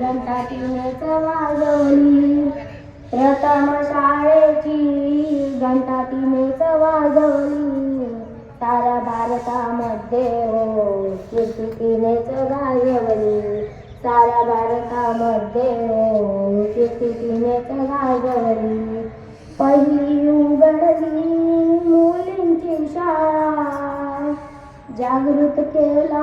घंटा वाजवली. प्रथम शाळेची घंटा तिनेच वाजवली. साऱ्या भारतामध्ये हो कीर्ती तिनेच गाजवली. साऱ्या भारतामध्ये हो कीर्ती तिनेच गाजवली. पहिली उघडली मुलींची शाळा. जागृत केला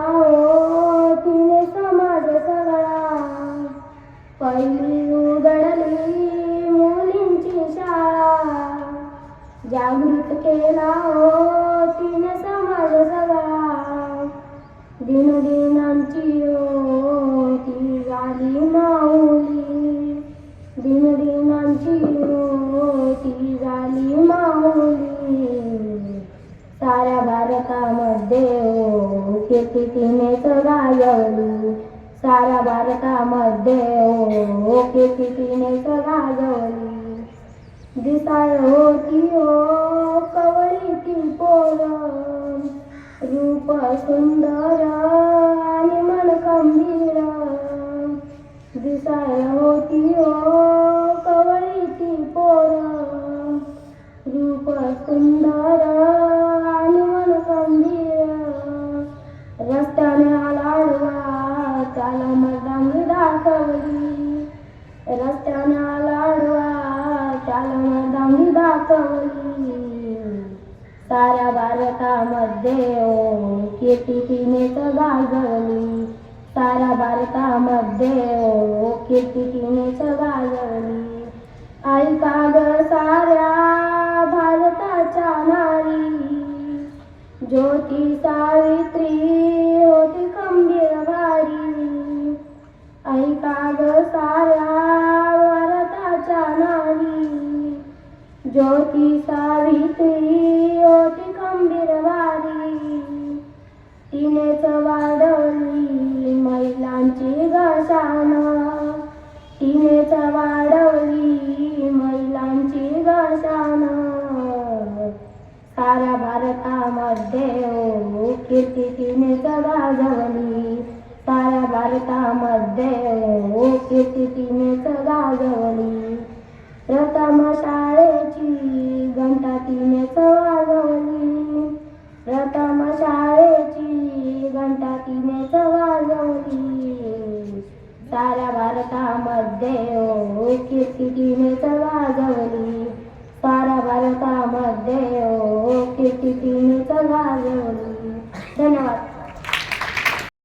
हो तिने तिनेच गाजवली साऱ्या भारतामध्ये ओके कीर्ती तिनेच गाजवली दिसाय होती मर्दांनी साऱ्या भारतामध्ये ओ कीर्ती तिनेच गाजवली साऱ्या भारतामध्ये ओ कीर्ती तिनेच गाजवली ऐका ग साऱ्या ज्योती सावित्री होती खंबीर वारी. तिनेच वाढवली महिलांची घशान. तिनेच वाढवली महिलांची घशान. साऱ्या भारतामध्ये ओ कीर्ती देव ओ कीर्ती वाजवली? गाजवली साऱ्या भारतामध्ये ओ कीर्ती